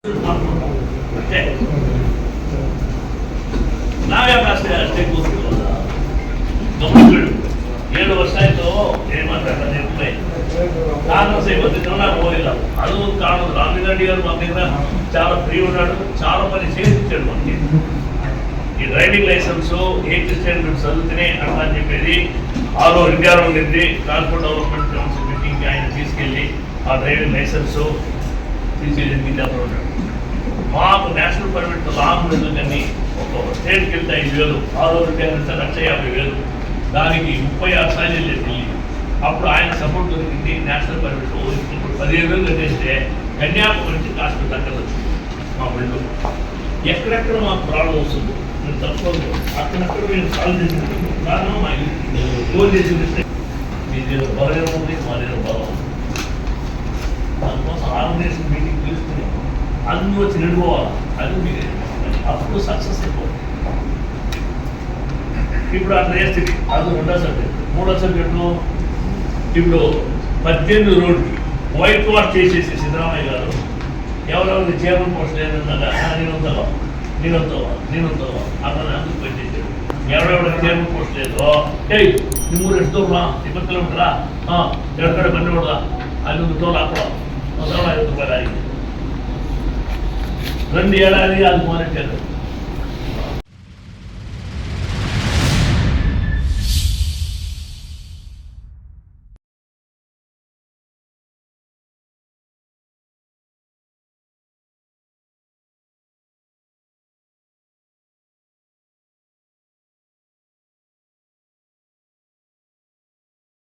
ಅಷ್ಟೇ ನಾವ್ಯಾಕೆ ಅಷ್ಟೇ ಅಷ್ಟೇ ಕೂತ್ಕೊಳ್ಳೋದ ಗಮನಿಸ್ಬಿಡು ಏಳು ವರ್ಷ ಆಯ್ತು ಏನ್ ಮಾಡ್ತಾರೆ ನಿರ್ಮಲೆ కాంగ్రెస్ అయిపోతుందో నాకు పోయిలా అది ఒక కారణం రాజీవ్ గాంధీ గారు మన దగ్గర చాలా ఫ్రీ ఉన్నాడు చాలా పని చేయించాడు మనకి ఈ డ్రైవింగ్ లైసెన్స్ ఎయిత్ స్టాండర్డ్ చదివితేనే అట్లా అని చెప్పేది ఆరో ఇండియాలో ఉండింది ట్రాన్స్పోర్ట్ డెవలప్మెంట్ కౌన్సిల్ మీటింగ్కి ఆయన తీసుకెళ్ళి ఆ డ్రైవింగ్ లైసెన్స్ తీసేది ఇండియాలో మాకు నేషనల్ పర్మిట్ లాంగ్ ఎందుకని? కానీ ఒక స్టేట్కి వెళ్తే ఐదు వేలు ఆరో ఇండియా వెళ్తే లక్ష యాభై వేలు. దానికి ముప్పై ఆరు సార్లు ఢిల్లీ. అప్పుడు ఆయన సపోర్ట్ దొరికింది నేషనల్ పర్మిట్. ఇప్పుడు పదిహేను వేలు కట్టేస్తే కన్యాకుమారి నుంచి కాస్త తగ్గదు మా బిల్లు ఎక్కడెక్కడ మాకు ప్రాబ్లం వస్తుంది నేను తప్పదు. అక్కడక్కడ మేము సాల్వ్ చేసుకుంటాం కారణం మా ఫోన్ చేసి మీ దగ్గర బలం ఉంది మా దగ్గర బలం దానికోసం ఆర్గనైజేషన్ అది నువ్వు వచ్చి నిండుకోవాలి అది మీరు అప్పుడు సక్సెస్ అయిపోవాలి ఇప్పుడు అట్లా చేస్తే అది రెండో సబ్జెక్ట్ మూడో సబ్జెక్టు ఇప్పుడు పద్దెనిమిది రోడ్లు వైట్ వాష్ చేసేసి సిద్ధరామయ్య గారు ఎవరెవరికి చైర్మన్ పోస్ట్ లేదన్నాగా నేను ఉందావా నేను అతను అందుకు పెట్టేసాడు ఎవరెవరికి చైర్మన్ పోస్ట్ లేదో ఏయ్ నువ్వు రెండు దూరమా? ఇబ్బంది కిలోమీటరా? ఎక్కడ బండి కూడా ఐదు దూరం అక్కడ మొదలు ఐదు రూపాయలు ఆగి? రెండు ఏడాది అది మానిటర్